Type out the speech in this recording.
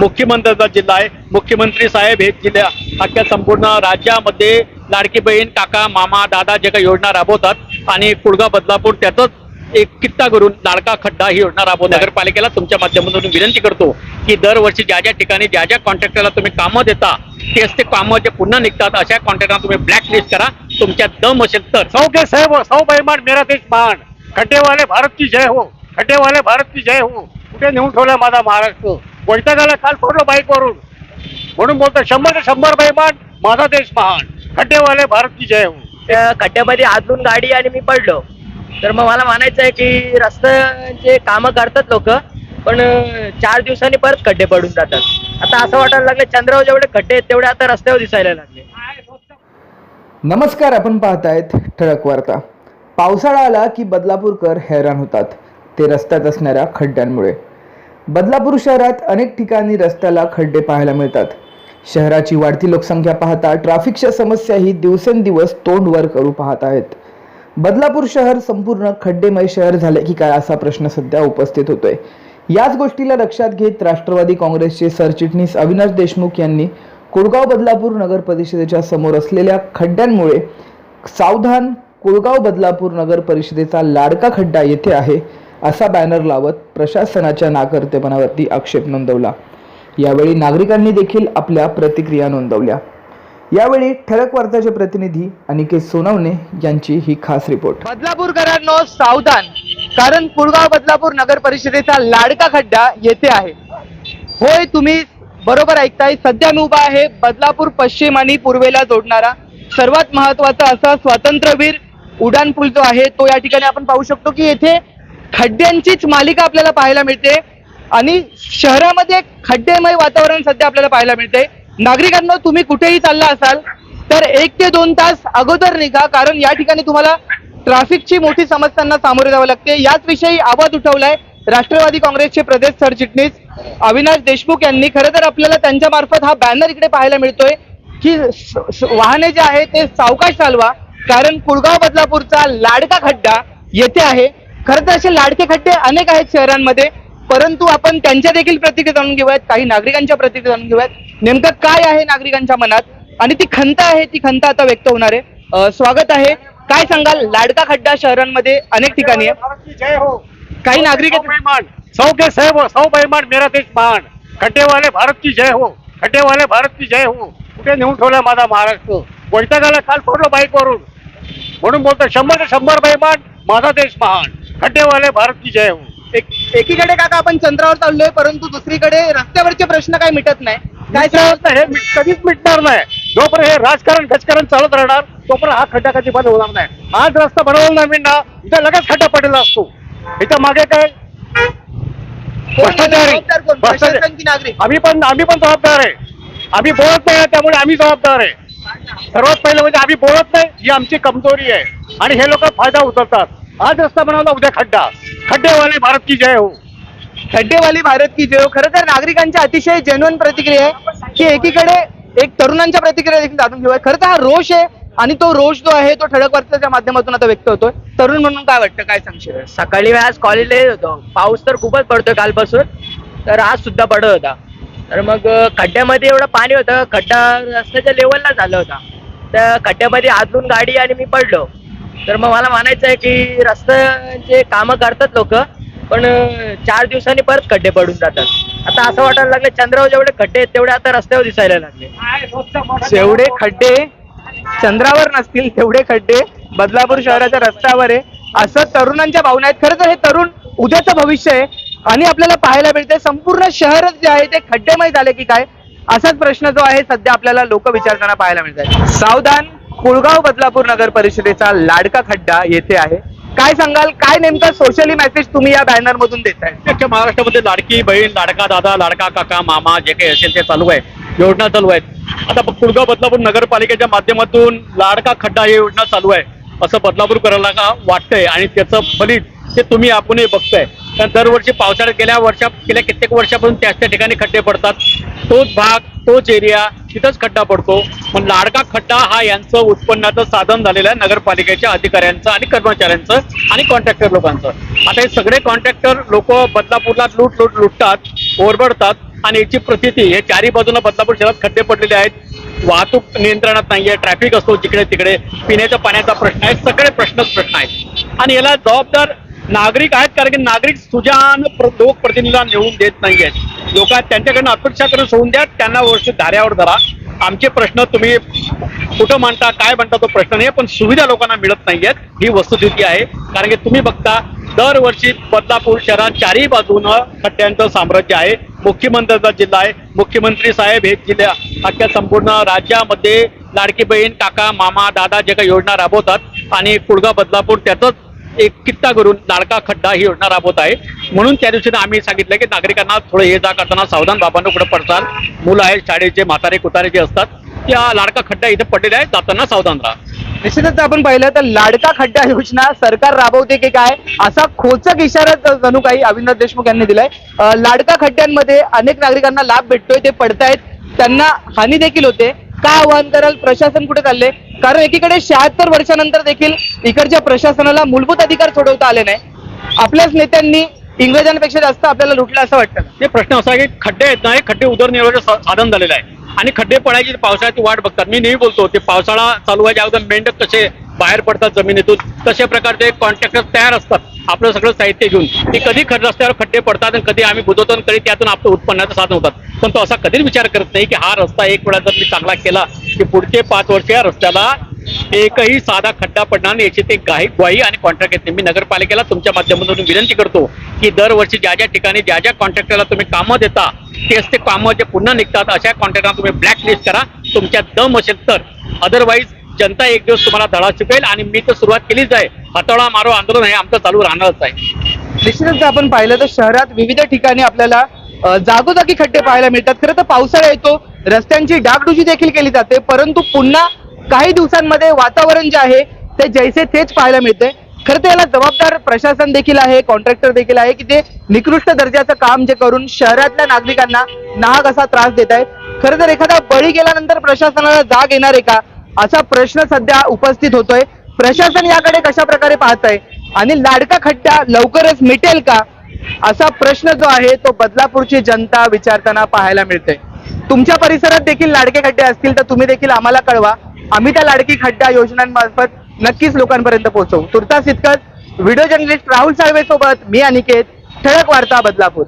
मुख्यमंत्र्याचा जिल्हा आहे. मुख्यमंत्री साहेब हे जिल्ह्या अख्ख्या संपूर्ण राज्यामध्ये लाडकी बहीण काका मामा दादा जे काही योजना राबवतात आणि कुडगा बदलापूर त्यातच एक कित्ता करून लाडका खड्डा ही योजना राबवून नगरपालिकेला तुमच्या माध्यमातून विनंती करतो की दरवर्षी ज्या ज्या ठिकाणी ज्या ज्या कॉन्ट्रॅक्टरला तुम्ही कामं देता तेच ते कामं जे पुन्हा निघतात अशा कॉन्ट्रॅक्टरना तुम्ही ब्लॅक लिस्ट करा. तुमच्यात दम असेल तर. सौ के सौ सौ बेईमान मेरा देश महान. खड्डेवाले भारत की जय हो. खड्डेवाले भारत की जय हो. कुठे नेऊन ठेवलाय माझा महाराष्ट्र? वैतागाला काल सोडलं बाईकवरून. म्हणून बोलतो शंभर ते शंभर बेईमान माझा देश महान. खड्डेवाले भारत की जय हो. त्या खड्ड्यामध्ये आदलून गाडी आणि मी पडलो. तर मग मला म्हणायचं आहे की रस्त्याचे कामं करतात लोक पण चार दिवसांनी परत खड्डे पडून जातात. आता असं वाटायला लागलं चंद्रावर जेवढे खड्डे आहेत तेवढे आता रस्त्यावर दिसायला लागले. नमस्कार आपण पाहतायत ठळक वार्ता. पावसाळा आला की बदलापूरकर हैराण होतात. ते रस्त्यात असणाऱ्या खड्ड्यांमुळे. बदलापूर शहरात अनेक ठिकाणी रस्त्याला खड्डे पाहायला मिळतात. शहराची वाढती लोकसंख्या पाहता ट्रॅफिकच्या समस्याही दिवसेंदिवस तोंड वर करू पाहत आहेत. बदलापूर शहर संपूर्ण खड्डेमय शहर झाले की काय असा प्रश्न सध्या उपस्थित होतोय. याच गोष्टीला लक्षात घेत राष्ट्रवादी काँग्रेसचे सरचिटणीस अविनाश देशमुख यांनी कुळगाव बदलापूर नगर परिषदेच्या समोर असलेल्या खड्ड्यांमुळे सावधान कुळगाव बदलापूर नगर परिषदेचा लाडका खड्डा येथे आहे. असा बॅनर लावत प्रशासनाच्या नाकर्तेपणावरती आक्षेप नोंदवला. यावेळी नागरिकांनी देखील आपल्या प्रतिक्रिया नोंदवल्या. यावेळी ठळक वार्ताचे प्रतिनिधी अनिकेत सोनवणे यांची ही खास रिपोर्ट. बदलापूरकरांनो सावधान कारण पुळगाव बदलापूर नगर परिषदेचा लाडका खड्डा येथे आहे. होय तुम्ही बरोबर ऐकताय सध्या मी उभा आहे बदलापूर पश्चिम आणि पूर्वेला जोडणारा. सर्वात महत्त्वाचा असा स्वातंत्र्यवीर उड्डाण पूल जो आहे तो या ठिकाणी आपण पाहू शकतो की येथे खड्ड्यांचीच मालिका आपल्याला पाहायला मिळते. आणि शहरामध्ये एक खड्डेमय वातावरण सध्या आपल्याला पाहायला मिळते. नागरिकांना तुम्ही कुठेही चालला असाल तर एक ते दोन तास अगोदर निघा कारण या ठिकाणी तुम्हाला ट्रॅफिकची मोठी समस्यांना सामोरे जावं लागते. याच विषयी आवाज उठवलाय राष्ट्रवादी काँग्रेसचे प्रदेश सरचिटणीस अविनाश देशमुख यांनी. खरं तर आपल्याला त्यांच्या मार्फत हा बॅनर इकडे पाहायला मिळतोय की वाहने जे आहे ते सावकाश चालवा कारण कुळगाव बदलापूरचा लाडका खड्डा येथे आहे. खरं तर असे लाडके खड्डे अनेक आहेत शहरांमध्ये परंतु आपण त्यांच्या देखील प्रतिक्रिया जाणून घेऊयात काही नागरिकांच्या प्रतिक्रिया जाणून घेऊयात. नेमकं काय आहे नागरिकांच्या मनात? आणि ती खंत आहे ती खंत आता व्यक्त होणार आहे. स्वागत आहे. काय सांगाल? लाडका खड्डा शहरांमध्ये अनेक ठिकाणी आहे. जय हो काही नागरिक सौ सौ के साहेब सौ बेईमान मेरा देश महान खड्डेवाले भारत की जय हो. खड्डेवाले भारत की जय हो. कुठे नेऊन ठेवला माझा महाराष्ट्र? वैतागाला काल बाईक बाईकवरून. म्हणून बोलतो शंभर ते शंभर बेईमान माझा देश महान. खड्डेवाले भारत की जय हो. एक एकीकडे काका आपण चंद्रावर चाललोय परंतु दुसरीकडे रस्त्यावरचे प्रश्न काही मिटत नाही. काय काय? हे मिट- कधीच मिटणार नाही. जोपर्यंत हे राजकारण गजकारण चालत राहणार तोपर्यंत हा खड्डा कधी बंद होणार नाही. आज रस्ता बनवला नाही ना इथं लगेच खड्डा पडलेला असतो. इथं मागे काय? भ्रष्टाचारी. जबाबदार कोण? भ्रष्टाचारी. प्रशासन की नागरिक? आम्ही पण आम्ही पण जबाबदार आहे. आम्ही बोलत नाही त्यामुळे आम्ही जबाबदार आहे. सर्वात पहिलं म्हणजे आम्ही बोलत नाही ही आमची कमजोरी आहे. आणि हे लोक फायदा उचलतात. आज रस्ता बनवला उद्या खड्डा. खड्डेवाले भारत की जय हो. खड्डेवाली भारत की जय हो. खरं तर नागरिकांच्या अतिशय जेन्युअन प्रतिक्रिया आहे की एकीकडे एक तरुणांच्या प्रतिक्रिया देखील जाणून घेऊया. खरं तर हा रोष आहे आणि तो रोष जो आहे तो ठळक वार्ताच्या माध्यमातून आता व्यक्त होतोय. तरुण म्हणून काय वाटतं? काय सांगशील? सकाळी मी आज कॉलेजला येत होतो. पाऊस तर खूपच पडतोय कालपासून. तर आज सुद्धा पडत होता. तर मग खड्ड्यामध्ये एवढं पाणी होतं. खड्डा रस्त्याच्या लेवलला झाला होता. त्या खड्ड्यामध्ये आदलून गाडी आणि मी पडलो. तर मग मला म्हणायचं आहे की रस्त्याचे कामं करतात लोक पण चार दिवसांनी परत खड्डे पडून जातात. आता असं वाटायला लागलं चंद्रावर जेवढे खड्डे आहेत तेवढे आता रस्त्यावर दिसायला लागले. जेवढे खड्डे चंद्रावर नसतील तेवढे खड्डे बदलापूर शहराच्या रस्त्यावर आहे. असं तरुणांच्या भावना आहेत. खरं तर हे तरुण उद्याचं भविष्य आहे. आणि आपल्याला पाहायला मिळते संपूर्ण शहरच जे आहे ते खड्डेमय झाले की काय? असाच प्रश्न जो आहे सध्या आपल्याला लोक विचारताना पाहायला मिळतात सावधान कुळगाव बदलापूर नगर परिषदेचा लाडका खड्डा येथे आहे. काय सांगाल? काय नेमका सोशली मेसेज तुम्ही या बॅनर मधून देताय? अख्ख्या महाराष्ट्रामध्ये लाडकी बहीण लाडका दादा लाडका काका मामा जे काही असेल ते चालू आहे. योजना चालू आहेत. आता कुळगाव बदलापूर नगरपालिकेच्या माध्यमातून लाडका खड्डा ही योजना चालू आहे. असं बदलापूर करायला का वाटतंय आणि त्याचं फलित ते तुम्ही आपणही बघताय. कारण दरवर्षी पावसाळ्यात गेल्या वर्षा गेल्या कित्येक वर्षापासून त्याच त्या ठिकाणी खड्डे पडतात. तोच भाग तोच एरिया तिथंच खड्डा पडतो. पण लाडका खड्डा हा यांचं उत्पन्नाचं साधन झालेलं आहे नगरपालिकेच्या अधिकाऱ्यांचं आणि कर्मचाऱ्यांचं आणि कॉन्ट्रॅक्टर लोकांचं. आता हे सगळे कॉन्ट्रॅक्टर लोक बदलापूरला लूट लूट लुटतात ओरबडतात आणि याची प्रसिद्धी हे चारी बाजूला बदलापूर शहरात खड्डे पडलेले आहेत. वाहतूक नियंत्रणात नाहीये ट्रॅफिक असतो जिकडे तिकडे पिण्याच्या पाण्याचा प्रश्न आहे सगळे प्रश्नच प्रश्न आहेत. आणि याला जबाबदार नागरिक आहेत कारण की नागरिक सुजान प्र- लोकप्रतिनिधीला निवडून देत नाही आहेत लोक त्यांच्याकडनं अपेक्षा करून सोडून द्या त्यांना वर्ष धाऱ्यावर धरा. आमचे प्रश्न तुम्ही कुठं मांडता काय म्हणता तो प्रश्न नाही पण सुविधा लोकांना मिळत नाही आहेत ही वस्तुस्थिती आहे. कारण की तुम्ही बघता दरवर्षी बदलापूर शहरात चारही बाजूनं खड्ड्यांचं साम्राज्य आहे. मुख्यमंत्र्यांचा जिल्हा आहे. मुख्यमंत्री साहेब हे जिल्ह्या अख्ख्या संपूर्ण राज्यामध्ये लाडकी बहीण काका मामा दादा जे काही योजना राबवतात आणि कुडगा बदलापूर त्याचंच एक किट्टा करून लाडका खड्डा ही योजना राबवत आहे. म्हणून त्या दिवशी आम्ही सांगितलं की नागरिकांना थोडं ये जा करताना सावधान बाबांना कुठं पडतात मुलं आहेत शाळेचे म्हातारे कुतारे जे असतात त्या लाडका खड्डा इथे पडलेला आहे जाताना सावधान राहा. निश्चितच आपण पाहिलं तर लाडका खड्डा योजना सरकार राबवते की काय? असा खोचक इशारा जणू काही अविनाश देशमुख यांनी दिलाय. लाडका खड्ड्यांमध्ये अनेक नागरिकांना लाभ भेटतोय ते पडतायत. त्यांना हानी देखील होते. काय आवाहन कराल? प्रशासन कुठे चाललंय? कारण एकीकडे शहात्तर वर्षानंतर देखील इकडच्या प्रशासनाला मूलभूत अधिकार सोडवता आले नाही. आपल्याच नेत्यांनी इंग्रजांपेक्षा जास्त आपल्याला लुटलं असं वाटतं. हे प्रश्न असा आहे की खड्डे आहेत ना खड्डे उदरनिर्वाहाचं साधन झालेलं आहे. आणि खड्डे पडायची पावसाळ्याची वाट बघतात. मी नेहमी बोलतो ते पावसाळा चालू व्हायच्या अगोदर मेंढक कसे बाहेर पडतात जमिनीतून तशा प्रकारचे कॉन्ट्रॅक्टर तयार असतात. आपलं सगळं साहित्य घेऊन. ते कधी खड रस्त्यावर खड्डे पडतात आणि कधी आम्ही बुजवतो आणि कधी त्यातून आपलं उत्पन्नाचं साधन होतात. पण तो असा कधीच विचार करत नाही की हा रस्ता एक वेळा जर मी चांगला केला की पुढचे पाच वर्ष या रस्त्याला एकही साधा खड्डा पडणार नाही याची ते गाही ग्वाही आणि कॉन्ट्रॅक्ट येते मी नगरपालिकेला तुमच्या माध्यमातून विनंती करतो की दरवर्षी ज्या ज्या ठिकाणी ज्या ज्या कॉन्ट्रॅक्टरला तुम्ही कामं देता तेच ते कामं जे पुन्हा निघतात अशा कॉन्ट्रॅक्टरला तुम्ही ब्लॅक लिस्ट करा. तुमच्या दम असेल तर. अदरवाईज जनता एक दिवस तुम्हाला धडा शिकेल आणि मी तर सुरुवात केलीच आहे. हाताळा मारो आंदोलन हे आमचं चालू राहणारच आहे. निश्चितच आपण पाहिलं तर शहरात विविध ठिकाणी आपल्याला जागोजागी खड्डे पाहायला मिळतात. खरं तर पावसाळा येतो रस्त्यांची डागडुजी देखील केली जाते परंतु पुन्हा काही दिवसांमध्ये वातावरण जे आहे ते जैसे तेच पाहायला मिळते खरं तर याला जबाबदार प्रशासन देखील आहे कॉन्ट्रॅक्टर देखील आहे की ते निकृष्ट दर्जाचं काम जे करून शहरातल्या नागरिकांना नाहक असा त्रास देत आहेत खरं तर एखादा बळी गेल्यानंतर प्रशासनाला जाग येणार आहे का? असा प्रश्न सध्या उपस्थित होतोय. प्रशासन याकडे कशा प्रकारे पाहत आहे आणि लाडका खड्डा लवकरच मिटेल का? असा प्रश्न जो आहे तो बदलापूरची जनता विचारताना पाहायला मिळते तुमच्या परिसरात देखील लाडके खड्डे असतील तर तुम्ही देखील आम्हाला कळवा. आम्ही त्या लाडकी खड्डा योजनांमार्फत नक्कीच लोकांपर्यंत पोहोचवू. तुर्तास इतकंच. व्हिडिओ जर्नलिस्ट राहुल साळवे सोबत मी अनिकेत. ठळक वार्ता बदलापूर.